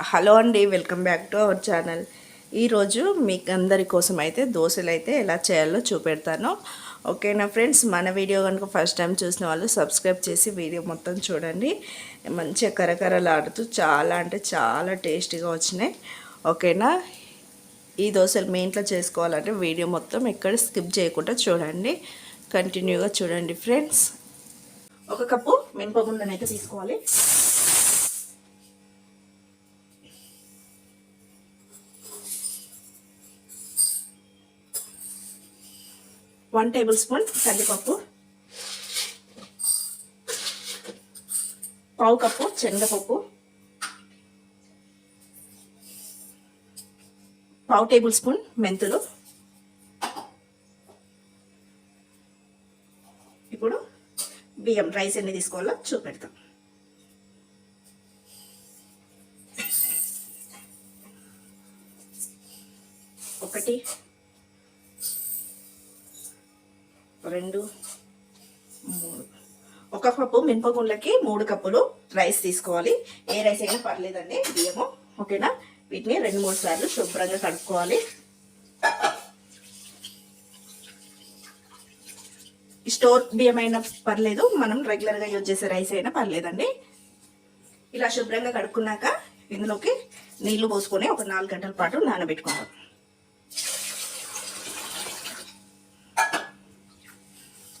Hello అండి welcome back to our channel. ఈరోజు మీకు అందరి కోసం అయితే దోశలు అయితే ఎలా చేయాలో చూపెడతాను. ఓకేనా ఫ్రెండ్స్ మన వీడియో కనుక ఫస్ట్ టైం చూసిన వాళ్ళు సబ్స్క్రైబ్ చేసి వీడియో మొత్తం చూడండి. మంచిగా కరకరలాడుతూ చాలా అంటే చాలా టేస్టీగా వచ్చినాయి. ఓకేనా? ఈ దోశలు మీ ఇంట్లో చేసుకోవాలంటే వీడియో మొత్తం ఎక్కడ స్కిప్ చేయకుండా చూడండి. కంటిన్యూగా చూడండి ఫ్రెండ్స్. ఒక కప్పు మినపగుండనైతే తీసుకోవాలి. వన్ టేబుల్ స్పూన్ కందిపప్పు పావు కప్పు శనగపప్పు పావు టేబుల్ స్పూన్ మెంతులు. ఇప్పుడు బియ్యం రైస్ ఎన్ని తీసుకోవాలో చూపెడతాం. ఒకటి రెండు మూడు. ఒక కప్పు మినపగుండ్లకి మూడు కప్పులు రైస్ తీసుకోవాలి. ఏ రైస్ అయినా పర్లేదండి బియ్యము. ఓకేనా? వీటిని రెండు మూడు సార్లు శుభ్రంగా కడుక్కోవాలి. స్టోర్ బియ్యం అయినా పర్లేదు మనం రెగ్యులర్గా యూజ్ చేసే రైస్ అయినా పర్లేదండి. ఇలా శుభ్రంగా కడుక్కున్నాక ఇందులోకి నీళ్ళు పోసుకొని ఒక నాలుగు గంటల పాటు నానబెట్టుకోవాలి.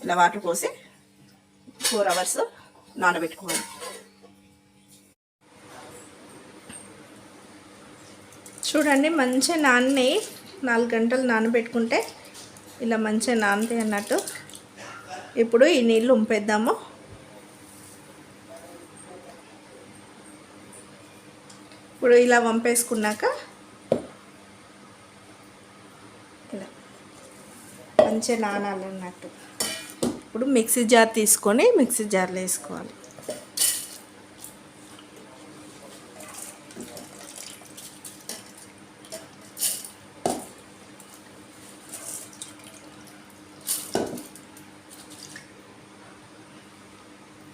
ఇలా వాటర్ పోసి ఫోర్ అవర్స్ నానబెట్టుకోవాలి. చూడండి మంచిగా నాన్నయి నాలుగు గంటలు నానబెట్టుకుంటే ఇలా మంచిగా నానతాయి అన్నట్టు. ఇప్పుడు ఈ నీళ్ళు ఉంపేద్దాము. ఇప్పుడు ఇలా వంపేసుకున్నాక ఇలా మంచిగా నానాలన్నట్టు. ఇప్పుడు మిక్సీ జార్ తీసుకొని మిక్సీ జార్లో వేసుకోవాలి.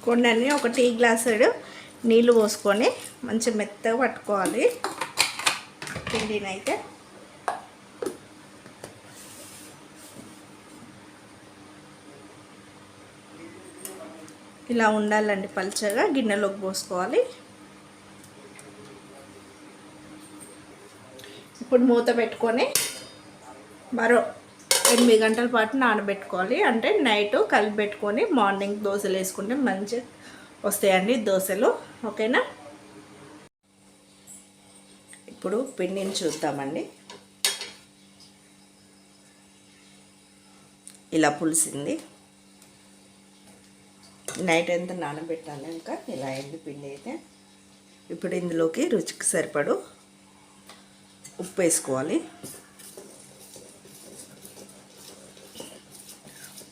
కొండని ఒక టీ గ్లాసుడు నీళ్ళు పోసుకొని మంచి మెత్తగా పట్టుకోవాలి. పిండినైతే. ఇలా ఉండాలండి పల్చగా గిన్నెలోకి పోసుకోవాలి. ఇప్పుడు మూత పెట్టుకొని మరో ఎనిమిది గంటల పాటు నానబెట్టుకోవాలి. అంటే నైట్ కలిపి పెట్టుకొని మార్నింగ్ దోశలు వేసుకుంటే మంచిగా వస్తాయండి దోశలు. ఓకేనా? ఇప్పుడు పిండిని చూద్దామండి. ఇలా పులిసింది. నైట్ ఎంత నానబెట్టాలి ఇంకా. ఇలా అయింది పిండి అయితే. ఇప్పుడు ఇందులోకి రుచికి సరిపడు ఉప్పు వేసుకోవాలి.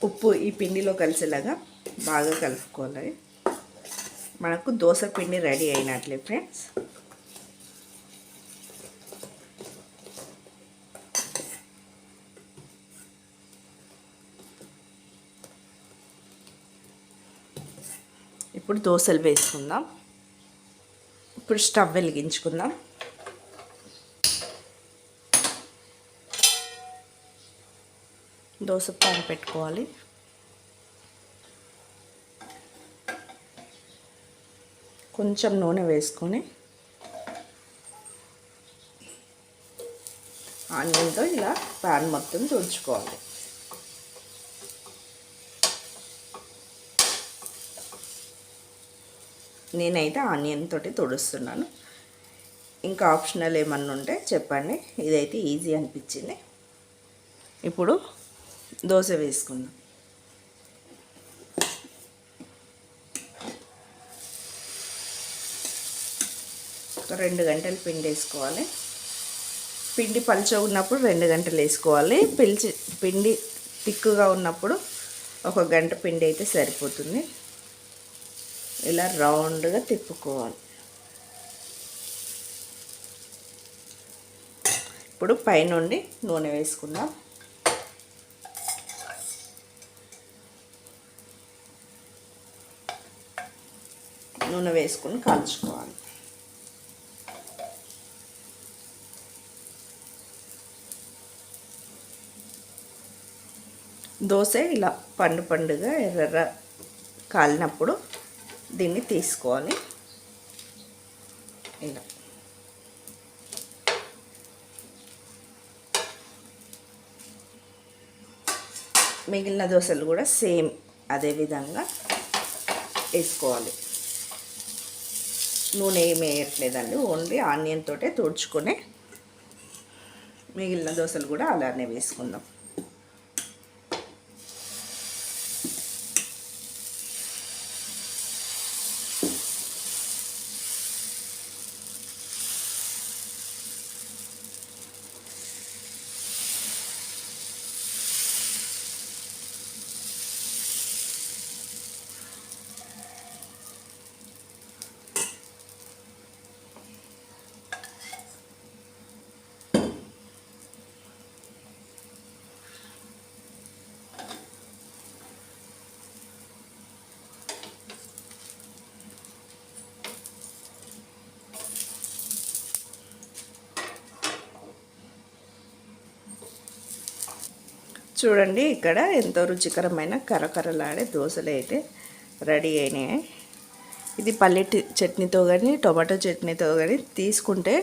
ఉప్పు ఈ పిండిలో కలిసేలాగా బాగా కలుపుకోవాలి. మనకు దోశ పిండి రెడీ అయినట్లే ఫ్రెండ్స్. ఇప్పుడు దోశలు వేసుకుందాం. ఇప్పుడు స్టవ్ వెలిగించుకుందాం. దోశ పాన్ పెట్టుకోవాలి. కొంచెం నూనె వేసుకొని ఆనియన్తో ఇలా ప్యాన్ మొత్తం తుడుచుకోవాలి నేనైతే ఆనియన్ తోటి తుడుస్తున్నాను. ఇంకా ఆప్షనల్ ఏమన్నా ఉంటే చెప్పండి. ఇదైతే ఈజీ అనిపించింది. ఇప్పుడు దోశ వేసుకుందాం. ఒక రెండు గంటలు పిండి వేసుకోవాలి. పిండి పలుచగా ఉన్నప్పుడు రెండు గంటలు వేసుకోవాలి. పిలిచి పిండి తిక్కుగా ఉన్నప్పుడు ఒక గంట పిండి అయితే సరిపోతుంది. ఇలా రౌండ్గా తిప్పుకోవాలి. ఇప్పుడు పైనుండి నూనె వేసుకుందాం. నూనె వేసుకుని కాల్చుకోవాలి. దోశ ఇలా పండు పండుగా ఎర్ర కాలినప్పుడు దీన్ని తీసుకోవాలి ఇలా. మిగిలిన దోశలు కూడా సేమ్ అదే విధంగా వేసుకోవాలి. నూనె ఏమి వేయట్లేదండి ఓన్లీ ఆనియన్ తోటే తుడుచుకునే మిగిలిన దోశలు కూడా అలానే వేసుకుందాం. చూడండి ఇక్కడ ఎంతో రుచికరమైన కరకరలాడే దోశలు అయితే రెడీ అయినాయి. ఇది పల్లెటి చట్నీతో కానీ టొమాటో చట్నీతో కానీ తీసుకుంటే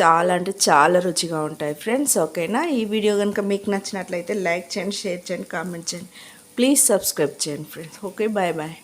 చాలా అంటే చాలా రుచిగా ఉంటాయి ఫ్రెండ్స్. ఓకేనా? ఈ వీడియో కనుక మీకు నచ్చినట్లయితే లైక్ చేయండి షేర్ చేయండి కామెంట్ చేయండి. ప్లీజ్ సబ్స్క్రైబ్ చేయండి ఫ్రెండ్స్. Okay bye bye.